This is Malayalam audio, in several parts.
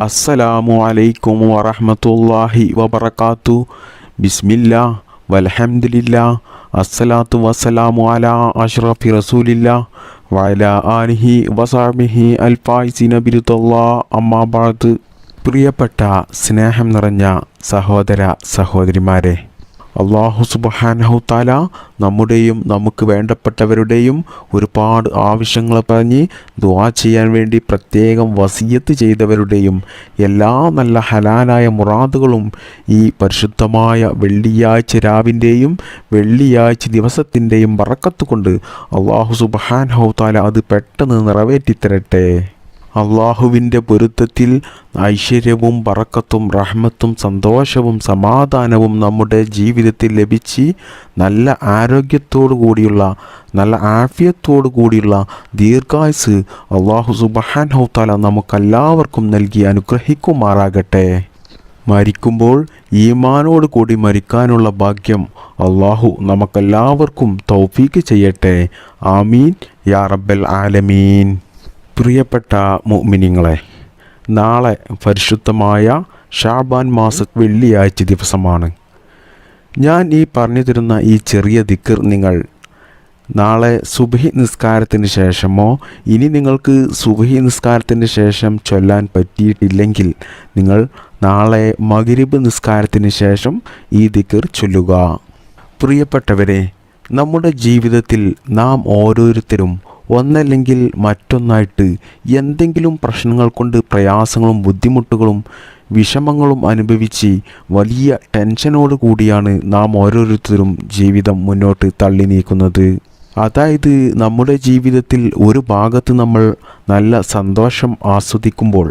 അസ്സലാമു അലൈക്കും വറഹ്മത്തുള്ളാഹി വബർക്കാത്തു ബിസ്മില്ല വൽഹംദുലില്ലാ അസ്സലാത്തു വസ്സലാമു അലാ അഷ്റഫി റസൂലില്ല വല ആലിഹി വസഹ്ബിഹി അൽഫായിസി ബിരുദല്ലാ. അമ്മാ ബഅദ് പ്രിയപ്പെട്ട സ്നേഹം നിറഞ്ഞ സഹോദര സഹോദരിമാരെ അള്ളാഹു സുബഹാനഹു താല നമ്മുടെയും നമുക്ക് വേണ്ടപ്പെട്ടവരുടെയും ഒരുപാട് ആവശ്യങ്ങൾ പറഞ്ഞ് ദുവാ ചെയ്യാൻ വേണ്ടി പ്രത്യേകം വസീയത്ത് ചെയ്തവരുടെയും എല്ലാ നല്ല ഹലാലായ മുറാദുകളും ഈ പരിശുദ്ധമായ വെള്ളിയാഴ്ച രാവിന്റെയും വെള്ളിയാഴ്ച ദിവസത്തിന്റെയും വറക്കത്ത് കൊണ്ട് അള്ളാഹു താല അത് പെട്ടെന്ന് നിറവേറ്റിത്തരട്ടെ. അള്ളാഹുവിന്റെ പൊരുത്തത്തിൽ ഐശ്വര്യവും പറക്കത്തും റഹ്മത്തും സന്തോഷവും സമാധാനവും നമ്മുടെ ജീവിതത്തിൽ ലഭിച്ച് നല്ല ആരോഗ്യത്തോടു കൂടിയുള്ള നല്ല ആഫ്യത്തോടു കൂടിയുള്ള ദീർഘായുസ് അള്ളാഹു സുബഹാൻ ഹൗത്താല നമുക്കെല്ലാവർക്കും നൽകി അനുഗ്രഹിക്കുമാറാകട്ടെ. മരിക്കുമ്പോൾ ഈമാനോട് കൂടി മരിക്കാനുള്ള ഭാഗ്യം അള്ളാഹു നമുക്കെല്ലാവർക്കും തൗഫീക്ക് ചെയ്യട്ടെ. ആമീൻ. യാ റബ്ബൽ ആലമീൻ. പ്രിയപ്പെട്ട മുഅ്മിനീങ്ങളെ നാളെ പരിശുദ്ധമായ ഷാബാൻ മാസ വെള്ളിയാഴ്ച ദിവസമാണ്. ഞാൻ ഈ പറഞ്ഞു തരുന്ന ഈ ചെറിയ ദിക്കർ നിങ്ങൾ നാളെ സുബഹി നിസ്കാരത്തിന് ശേഷമോ ഇനി നിങ്ങൾക്ക് സുബഹി നിസ്കാരത്തിന് ശേഷം ചൊല്ലാൻ പറ്റിയിട്ടില്ലെങ്കിൽ നിങ്ങൾ നാളെ മഗ്രിബ് നിസ്കാരത്തിന് ശേഷം ഈ ദിക്കർ ചൊല്ലുക. പ്രിയപ്പെട്ടവരെ നമ്മുടെ ജീവിതത്തിൽ നാം ഓരോരുത്തരും ഒന്നല്ലെങ്കിൽ മറ്റൊന്നായിട്ട് എന്തെങ്കിലും പ്രശ്നങ്ങൾ കൊണ്ട് പ്രയാസങ്ങളും ബുദ്ധിമുട്ടുകളും വിഷമങ്ങളും അനുഭവിച്ച് വലിയ ടെൻഷനോട് കൂടിയാണ് നാം ഓരോരുത്തരും ജീവിതം മുന്നോട്ട് തള്ളി നീക്കുന്നത്. അതായത് നമ്മുടെ ജീവിതത്തിൽ ഒരു ഭാഗത്ത് നമ്മൾ നല്ല സന്തോഷം ആസ്വദിക്കുമ്പോൾ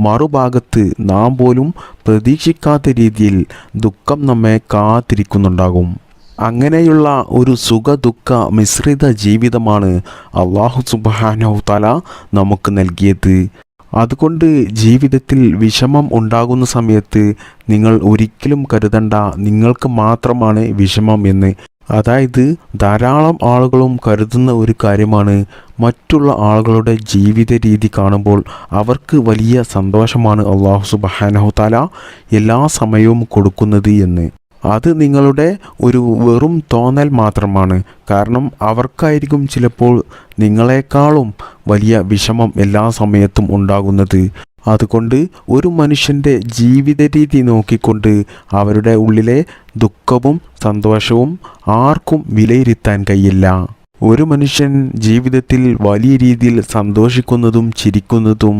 മറുഭാഗത്ത് നാം പോലും പ്രതീക്ഷിക്കാത്ത രീതിയിൽ ദുഃഖം നമ്മെ കാത്തിരിക്കുന്നുണ്ടാകും. അങ്ങനെയുള്ള ഒരു സുഖ ദുഃഖ മിശ്രിത ജീവിതമാണ് അള്ളാഹു സുബാനോ തല നമുക്ക് നൽകിയത്. അതുകൊണ്ട് ജീവിതത്തിൽ വിഷമം ഉണ്ടാകുന്ന സമയത്ത് നിങ്ങൾ ഒരിക്കലും കരുതണ്ട നിങ്ങൾക്ക് മാത്രമാണ് വിഷമം എന്ന്. അതായത് ധാരാളം ആളുകളും കരുതുന്ന ഒരു കാര്യമാണ് മറ്റുള്ള ആളുകളുടെ ജീവിത രീതി കാണുമ്പോൾ അവർക്ക് വലിയ സന്തോഷമാണ് അള്ളാഹു സുബാനഹു താല എല്ലാ സമയവും കൊടുക്കുന്നത് എന്ന്. അത് നിങ്ങളുടെ ഒരു വെറും തോന്നൽ മാത്രമാണ്. കാരണം അവർക്കായിരിക്കും ചിലപ്പോൾ നിങ്ങളെക്കാളും വലിയ വിഷമം എല്ലാ സമയത്തും ഉണ്ടാകുന്നത്. അതുകൊണ്ട് ഒരു മനുഷ്യന്റെ ജീവിത രീതി നോക്കിക്കൊണ്ട് അവരുടെ ഉള്ളിലെ ദുഃഖവും സന്തോഷവും ആർക്കും വിലയിരുത്താൻ കഴിയില്ല. ഒരു മനുഷ്യൻ ജീവിതത്തിൽ വലിയ രീതിയിൽ സന്തോഷിക്കുന്നതും ചിരിക്കുന്നതും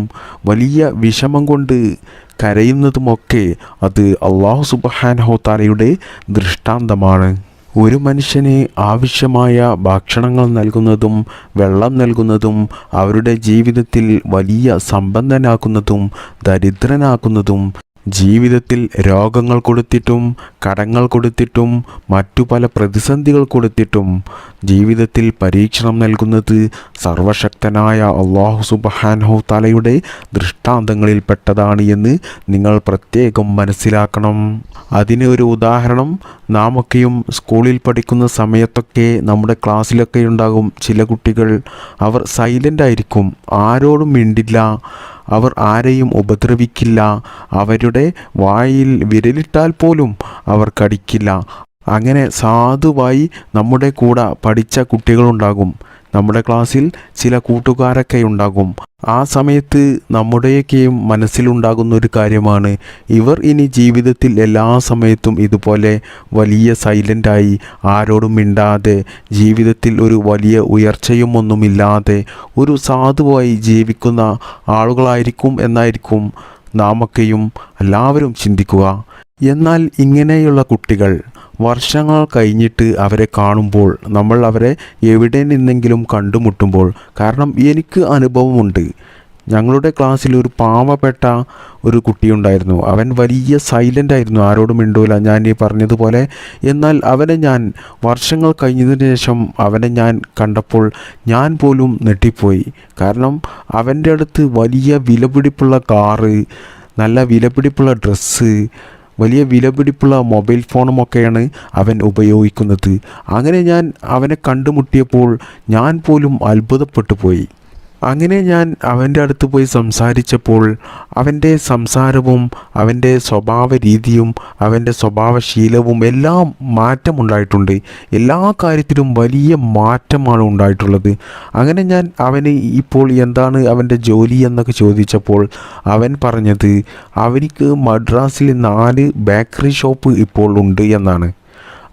വലിയ വിഷമം കൊണ്ട് കരയുന്നതുമൊക്കെ അത് അള്ളാഹു സുബഹാനഹോത്താലയുടെ ദൃഷ്ടാന്തമാണ്. ഒരു മനുഷ്യന് ആവശ്യമായ ഭക്ഷണങ്ങൾ നൽകുന്നതും വെള്ളം നൽകുന്നതും അവരുടെ ജീവിതത്തിൽ വലിയ സമ്പന്നനാക്കുന്നതും ദരിദ്രനാക്കുന്നതും ജീവിതത്തിൽ രോഗങ്ങൾ കൊടുത്തിട്ടും കടങ്ങൾ കൊടുത്തിട്ടും മറ്റു പല പ്രതിസന്ധികൾ കൊടുത്തിട്ടും ജീവിതത്തിൽ പരീക്ഷണം നൽകുന്നത് സർവശക്തനായ അള്ളാഹു സുബഹാൻഹു തലയുടെ ദൃഷ്ടാന്തങ്ങളിൽപ്പെട്ടതാണ് എന്ന് നിങ്ങൾ പ്രത്യേകം മനസ്സിലാക്കണം. അതിന് ഒരു ഉദാഹരണം നാമൊക്കെയും സ്കൂളിൽ പഠിക്കുന്ന സമയത്തൊക്കെ നമ്മുടെ ക്ലാസ്സിലൊക്കെ ഉണ്ടാകും ചില കുട്ടികൾ. അവർ സൈലന്റ് ആയിരിക്കും ആരോടും മിണ്ടില്ല. അവർ ആരെയും ഉപദ്രവിക്കില്ല. അവരുടെ വായിൽ വിരലിട്ടാൽ പോലും അവർ കടിക്കില്ല. അങ്ങനെ സാധുവായി നമ്മുടെ കൂടെ പഠിച്ച കുട്ടികളുണ്ടാകും. നമ്മുടെ ക്ലാസ്സിൽ ചില കൂട്ടുകാരൊക്കെ ഉണ്ടാകും. ആ സമയത്ത് നമ്മുടെയൊക്കെയും മനസ്സിലുണ്ടാകുന്ന ഒരു കാര്യമാണ് ഇവർ ഇനി ജീവിതത്തിൽ എല്ലാ സമയത്തും ഇതുപോലെ വലിയ സൈലന്റായി ആരോടും മിണ്ടാതെ ജീവിതത്തിൽ ഒരു വലിയ ഉയർച്ചയും ഒന്നുമില്ലാതെ ഒരു സാധുവായി ജീവിക്കുന്ന ആളുകളായിരിക്കും എന്നായിരിക്കും നാമൊക്കെയും എല്ലാവരും ചിന്തിക്കുക. എന്നാൽ ഇങ്ങനെയുള്ള കുട്ടികൾ വർഷങ്ങൾ കഴിഞ്ഞിട്ട് അവരെ കാണുമ്പോൾ നമ്മൾ അവരെ എവിടെ നിന്നെങ്കിലും കണ്ടുമുട്ടുമ്പോൾ കാരണം എനിക്ക് അനുഭവമുണ്ട്. ഞങ്ങളുടെ ക്ലാസ്സിൽ ഒരു പാവപ്പെട്ട ഒരു കുട്ടിയുണ്ടായിരുന്നു. അവൻ വലിയ സൈലന്റ് ആയിരുന്നു. ആരോടും മിണ്ടൂല. ഞാൻ ഈ പറഞ്ഞതുപോലെ എന്നാൽ അവനെ ഞാൻ വർഷങ്ങൾ കഴിഞ്ഞതിന് ശേഷം അവനെ ഞാൻ കണ്ടപ്പോൾ ഞാൻ പോലും നെട്ടിപ്പോയി കാരണം അവന്റെ അടുത്ത് വലിയ വിലപിടിപ്പുള്ള കാറ് നല്ല വിലപിടിപ്പുള്ള ഡ്രസ്സ് വലിയ വിലപിടിപ്പുള്ള മൊബൈൽ ഫോണുമൊക്കെയാണ് അവൻ ഉപയോഗിക്കുന്നത്. അങ്ങനെ ഞാൻ അവനെ കണ്ടുമുട്ടിയപ്പോൾ ഞാൻ പോലും അത്ഭുതപ്പെട്ടു പോയി അങ്ങനെ ഞാൻ അവന്റെ അടുത്ത് പോയി സംസാരിച്ചപ്പോൾ അവന്റെ സംസാരവും അവന്റെ സ്വഭാവ രീതിയും അവന്റെ സ്വഭാവശീലവും എല്ലാം മാറ്റമുണ്ടായിട്ടുണ്ട്. എല്ലാ കാര്യത്തിലും വലിയ മാറ്റമാണ് ഉണ്ടായിട്ടുള്ളത്. അങ്ങനെ ഞാൻ അവന് ഇപ്പോൾ എന്താണ് അവന്റെ ജോലി എന്നൊക്കെ ചോദിച്ചപ്പോൾ അവൻ പറഞ്ഞത് അവനിക്ക് മദ്രാസിൽ നാല് ബേക്കറി ഷോപ്പ് ഇപ്പോൾ ഉണ്ട് എന്നാണ്.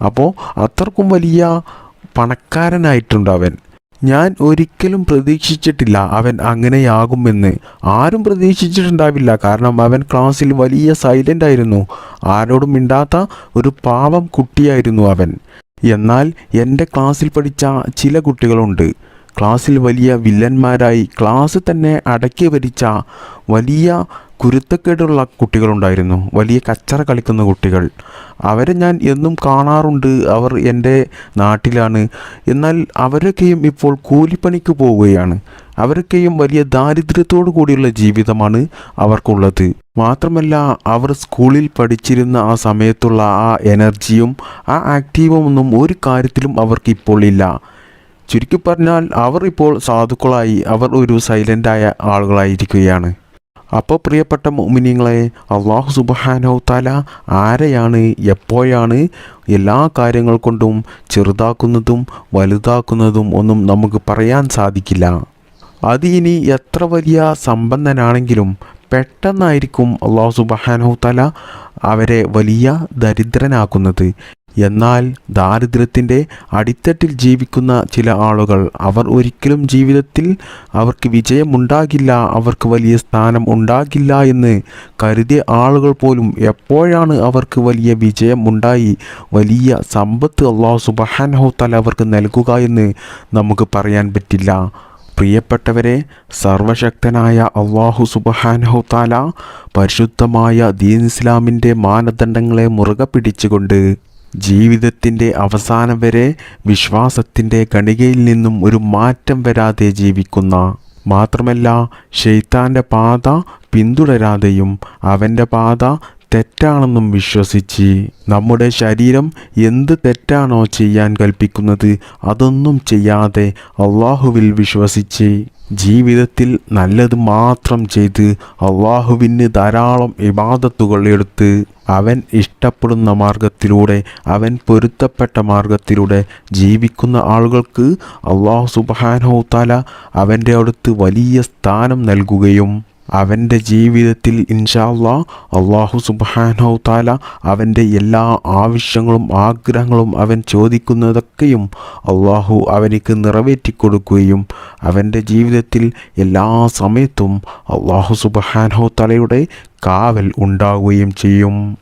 അപ്പോൾ അത്രക്കും വലിയ പണക്കാരനായിട്ടുണ്ട് അവൻ. ഞാൻ ഒരിക്കലും പ്രതീക്ഷിച്ചിട്ടില്ല അവൻ അങ്ങനെയാകുമെന്ന്. ആരും പ്രതീക്ഷിച്ചിട്ടുണ്ടാവില്ല. കാരണം അവൻ ക്ലാസ്സിൽ വലിയ സൈലന്റ് ആയിരുന്നു. ആരോടും മിണ്ടാത്ത ഒരു പാവം കുട്ടിയായിരുന്നു അവൻ. എന്നാൽ എന്റെ ക്ലാസ്സിൽ പഠിച്ച ചില കുട്ടികളുണ്ട്. ക്ലാസ്സിൽ വലിയ വില്ലന്മാരായി ക്ലാസ് തന്നെ അടക്കി വരിച്ച വലിയ കുരുത്തക്കേടുള്ള കുട്ടികളുണ്ടായിരുന്നു. വലിയ കച്ചറ കളിക്കുന്ന കുട്ടികൾ. അവരെ ഞാൻ എന്നും കാണാറുണ്ട്. അവർ എന്റെ നാട്ടിലാണ്. എന്നാൽ അവരൊക്കെയും ഇപ്പോൾ കൂലിപ്പണിക്ക് പോവുകയാണ്. അവരൊക്കെയും വലിയ ദാരിദ്ര്യത്തോടു കൂടിയുള്ള ജീവിതമാണ് അവർക്കുള്ളത്. മാത്രമല്ല അവർ സ്കൂളിൽ പഠിച്ചിരുന്ന ആ സമയത്തുള്ള ആ എനർജിയും ആ ആക്റ്റീവും ഒന്നും ഒരു കാര്യത്തിലും അവർക്ക് ഇപ്പോൾ ഇല്ല. ചുരുക്കി പറഞ്ഞാൽ അവർ ഇപ്പോൾ സാധുക്കളായി അവർ ഒരു സൈലന്റായ ആളുകളായിരിക്കുകയാണ്. അപ്പോൾ പ്രിയപ്പെട്ട മോമിനിങ്ങളെ അള്ളാഹു സുബഹാനോ തല ആരെയാണ് എപ്പോഴാണ് എല്ലാ കാര്യങ്ങൾ കൊണ്ടും ചെറുതാക്കുന്നതും വലുതാക്കുന്നതും ഒന്നും നമുക്ക് പറയാൻ സാധിക്കില്ല. അത് ഇനി എത്ര വലിയ സമ്പന്നനാണെങ്കിലും പെട്ടെന്നായിരിക്കും അള്ളാഹു സുബഹാനോ തല അവരെ വലിയ ദരിദ്രനാക്കുന്നത്. എന്നാൽ ദാരിദ്ര്യത്തിന്റെ അടിത്തട്ടിൽ ജീവിക്കുന്ന ചില ആളുകൾ അവർ ഒരിക്കലും ജീവിതത്തിൽ അവർക്ക് വിജയമുണ്ടാകില്ല അവർക്ക് വലിയ സ്ഥാനം ഉണ്ടാകില്ല എന്ന് കരുതിയ ആളുകൾ പോലും എപ്പോഴാണ് അവർക്ക് വലിയ വിജയം ഉണ്ടായി വലിയ സമ്പത്ത് അള്ളാഹു സുബഹാനഹോത്താൽ അവർക്ക് നൽകുക എന്ന് നമുക്ക് പറയാൻ പറ്റില്ല. പ്രിയപ്പെട്ടവരെ സർവശക്തനായ അള്ളാഹു സുബഹാനഹോത്താല പരിശുദ്ധമായ ദീൻ ഇസ്ലാമിന്റെ മാനദണ്ഡങ്ങളെ മുറുകെ പിടിച്ചുകൊണ്ട് ജീവിതത്തിന്റെ അവസാനം വരെ വിശ്വാസത്തിന്റെ കണികയിൽ നിന്നും ഒരു മാറ്റം വരാതെ ജീവിക്കുന്ന മാത്രമല്ല ഷെയ്ത്താന്റെ പാത പിന്തുടരാതെയും അവന്റെ പാത തെറ്റാണെന്നും വിശ്വസിച്ച് നമ്മുടെ ശരീരം എന്ത് തെറ്റാണോ ചെയ്യാൻ കൽപ്പിക്കുന്നത് അതൊന്നും ചെയ്യാതെ അള്ളാഹുവിൽ വിശ്വസിച്ച് ജീവിതത്തിൽ നല്ലത് മാത്രം ചെയ്ത് അള്ളാഹുവിന് ധാരാളം ഇബാദത്തുകൾ എടുത്ത് അവൻ ഇഷ്ടപ്പെടുന്ന മാർഗത്തിലൂടെ അവൻ പൊരുത്തപ്പെട്ട മാർഗത്തിലൂടെ ജീവിക്കുന്ന ആളുകൾക്ക് അള്ളാഹു താല അവന്റെ അടുത്ത് വലിയ സ്ഥാനം നൽകുകയും അവന്റെ ജീവിതത്തിൽ ഇൻഷാല്ലാ അള്ളാഹു സുബാനോ താല അവന്റെ എല്ലാ ആവശ്യങ്ങളും ആഗ്രഹങ്ങളും അവൻ ചോദിക്കുന്നതൊക്കെയും അള്ളാഹു അവനിക്ക് നിറവേറ്റി കൊടുക്കുകയും അവന്റെ ജീവിതത്തിൽ എല്ലാ സമയത്തും അള്ളാഹു സുബാനോ തലയുടെ കാവൽ ഉണ്ടാവുകയും ചെയ്യും.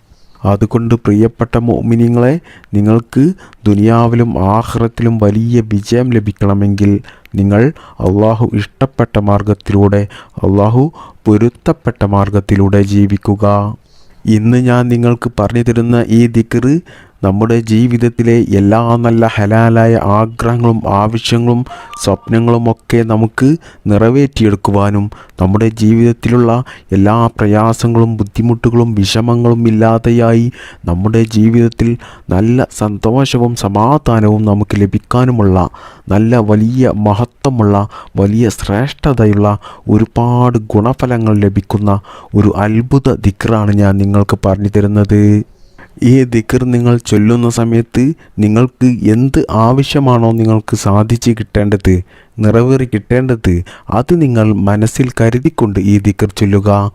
അതുകൊണ്ട് പ്രിയപ്പെട്ട മോമിനിങ്ങളെ നിങ്ങൾക്ക് ദുനിയാവിലും ആഹ്റത്തിലും വലിയ വിജയം ലഭിക്കണമെങ്കിൽ നിങ്ങൾ അള്ളാഹു ഇഷ്ടപ്പെട്ട മാർഗത്തിലൂടെ അള്ളാഹു പൊരുത്തപ്പെട്ട മാർഗത്തിലൂടെ ജീവിക്കുക. ഇന്ന് ഞാൻ നിങ്ങൾക്ക് പറഞ്ഞു തരുന്ന ഈ ദിക്കറ് നമ്മുടെ ജീവിതത്തിലെ എല്ലാ നല്ല ഹലാലായ ആഗ്രഹങ്ങളും ആവശ്യങ്ങളും സ്വപ്നങ്ങളുമൊക്കെ നമുക്ക് നിറവേറ്റിയെടുക്കുവാനും നമ്മുടെ ജീവിതത്തിലുള്ള എല്ലാ പ്രയാസങ്ങളും ബുദ്ധിമുട്ടുകളും വിഷമങ്ങളും ഇല്ലാതെയായി നമ്മുടെ ജീവിതത്തിൽ നല്ല സന്തോഷവും സമാധാനവും നമുക്ക് ലഭിക്കാനുമുള്ള നല്ല വലിയ മഹത്വമുള്ള വലിയ ശ്രേഷ്ഠതയുള്ള ഒരുപാട് ഗുണഫലങ്ങൾ ലഭിക്കുന്ന ഒരു അത്ഭുത ദിക്റാണ് ഞാൻ നിങ്ങൾക്ക് പറഞ്ഞു തരുന്നത്. ഈ ദിക്കർ നിങ്ങൾ ചൊല്ലുന്ന സമയത്ത് നിങ്ങൾക്ക് എന്ത് ആവശ്യമാണോ നിങ്ങൾക്ക് സാധിച്ച് കിട്ടേണ്ടത് നിറവേറി കിട്ടേണ്ടത് അത് നിങ്ങൾ മനസ്സിൽ കരുതിക്കൊണ്ട് ഈ ദിക്കർ ചൊല്ലുക.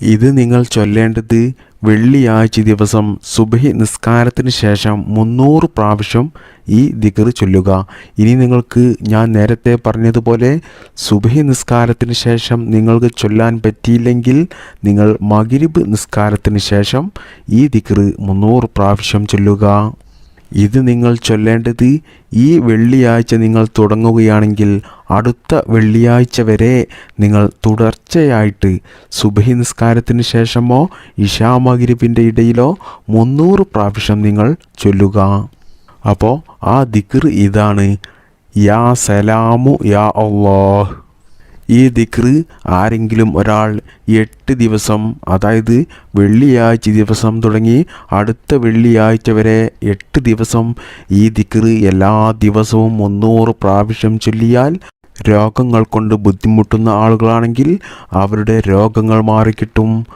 ഇത് നിങ്ങൾ ചൊല്ലേണ്ടത് വെള്ളിയാഴ്ച ദിവസം സുബഹി നിസ്കാരത്തിന് ശേഷം മുന്നൂറ് പ്രാവശ്യം ഈ ദിഗർ ചൊല്ലുക. ഇനി നിങ്ങൾക്ക് ഞാൻ നേരത്തെ പറഞ്ഞതുപോലെ സുബഹി നിസ്കാരത്തിന് ശേഷം നിങ്ങൾക്ക് ചൊല്ലാൻ പറ്റിയില്ലെങ്കിൽ നിങ്ങൾ മകിരിബ് നിസ്കാരത്തിന് ശേഷം ഈ ദിഗർ മുന്നൂറ് പ്രാവശ്യം ചൊല്ലുക. ഇത് നിങ്ങൾ ചൊല്ലേണ്ടത് ഈ വെള്ളിയാഴ്ച നിങ്ങൾ തുടങ്ങുകയാണെങ്കിൽ അടുത്ത വെള്ളിയാഴ്ച വരെ നിങ്ങൾ തുടർച്ചയായിട്ട് സുബഹി നിസ്കാരത്തിന് ശേഷമോ ഇഷാമഗിരിപ്പിന്റെ ഇടയിലോ മുന്നൂറ് പ്രാവശ്യം നിങ്ങൾ ചൊല്ലുക. അപ്പോൾ ആ ദിക്ർ ഇതാണ്. യാ സലാമു യാ അള്ളാഹ്. ഈ ദിക്റ് ആരെങ്കിലും ഒരാൾ എട്ട് ദിവസം അതായത് വെള്ളിയാഴ്ച ദിവസം തുടങ്ങി അടുത്ത വെള്ളിയാഴ്ച വരെ എട്ട് ദിവസം ഈ ദിക്റ് എല്ലാ ദിവസവും മുന്നൂറ് പ്രാവശ്യം ചൊല്ലിയാൽ രോഗങ്ങൾ കൊണ്ട് ബുദ്ധിമുട്ടുന്ന ആളുകളാണെങ്കിൽ അവരുടെ രോഗങ്ങൾ മാറിക്കിട്ടും.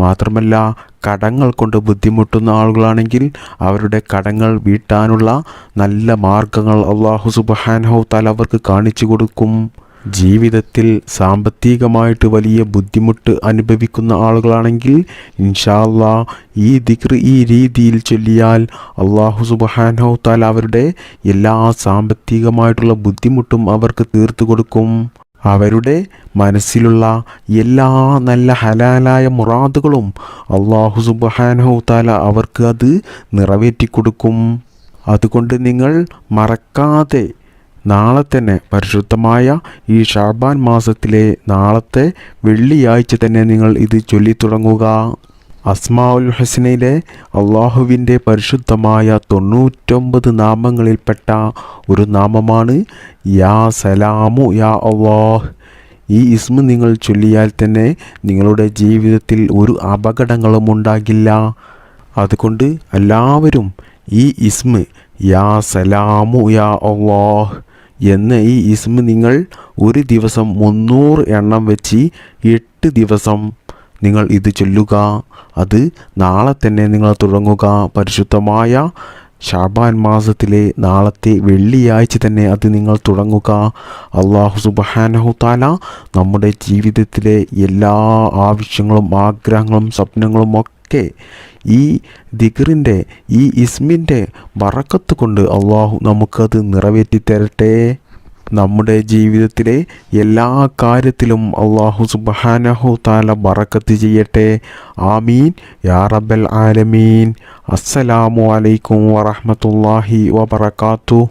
മാത്രമല്ല കടങ്ങൾ കൊണ്ട് ബുദ്ധിമുട്ടുന്ന ആളുകളാണെങ്കിൽ അവരുടെ കടങ്ങൾ വീട്ടാനുള്ള നല്ല മാർഗങ്ങൾ അള്ളാഹു സുബഹാനഹു താല അവർക്ക് കാണിച്ചു കൊടുക്കും. ജീവിതത്തിൽ സാമ്പത്തികമായിട്ട് വലിയ ബുദ്ധിമുട്ട് അനുഭവിക്കുന്ന ആളുകളാണെങ്കിൽ ഇൻഷാല്ലാ ഈ ദിക്ർ ഈ രീതിയിൽ ചൊല്ലിയാൽ അള്ളാഹു സുബഹാനോ താല അവരുടെ എല്ലാ സാമ്പത്തികമായിട്ടുള്ള ബുദ്ധിമുട്ടും അവർക്ക് തീർത്തു കൊടുക്കും. അവരുടെ മനസ്സിലുള്ള എല്ലാ നല്ല ഹലാലായ മുറാദുകളും അള്ളാഹു സുബഹാനോ താല അവർക്ക് അത് നിറവേറ്റി കൊടുക്കും അതുകൊണ്ട് നിങ്ങൾ മറക്കാതെ നാളെ തന്നെ പരിശുദ്ധമായ ഈ ഷാബാൻ മാസത്തിലെ നാളത്തെ വെള്ളിയാഴ്ച തന്നെ നിങ്ങൾ ഇത് ചൊല്ലിത്തുടങ്ങുക അസ്മാഉൽ ഹസനയിലെ അള്ളാഹുവിന്റെ പരിശുദ്ധമായ തൊണ്ണൂറ്റൊമ്പത് നാമങ്ങളിൽപ്പെട്ട ഒരു നാമമാണ് യാ സലാമു യാ അള്ളാഹ്. ഈ ഇസ്മ നിങ്ങൾ ചൊല്ലിയാൽ തന്നെ നിങ്ങളുടെ ജീവിതത്തിൽ ഒരു അപകടങ്ങളും ഉണ്ടാകില്ല. അതുകൊണ്ട് എല്ലാവരും ഈ ഇസ്മ യാ സലാമു യാ അള്ളാഹ് എന്ന ഈ ഇസ്മ നിങ്ങൾ ഒരു ദിവസം മുന്നൂറ് എണ്ണം വെച്ച് എട്ട് ദിവസം നിങ്ങൾ ഇത് ചൊല്ലുക. അത് നാളെ തന്നെ നിങ്ങൾ തുടങ്ങുക. പരിശുദ്ധമായ ഷാബാൻ മാസത്തിലെ നാളത്തെ വെള്ളിയാഴ്ച തന്നെ അത് നിങ്ങൾ തുടങ്ങുക. അള്ളാഹു സുബഹാനഹു താല നമ്മുടെ ജീവിതത്തിലെ എല്ലാ ആവശ്യങ്ങളും ആഗ്രഹങ്ങളും സ്വപ്നങ്ങളും ഒക്കെ ഈ ദിഗറിന്റെ ഈ ഇസ്മിന്റെ വറക്കത്ത് കൊണ്ട് അള്ളാഹു നമുക്കത് നിറവേറ്റി തരട്ടെ. നമ്മുടെ ജീവിതത്തിലെ എല്ലാ കാര്യത്തിലും അള്ളാഹു സുബഹാനഹു താല ബറക്കത്ത് ചെയ്യട്ടെ. ആമീൻ. യാ റബ്ബൽ ആലമീൻ. അസ്സലാമു അലൈക്കും വറഹ്മത്തുള്ളാഹി വബറകാതുഹു.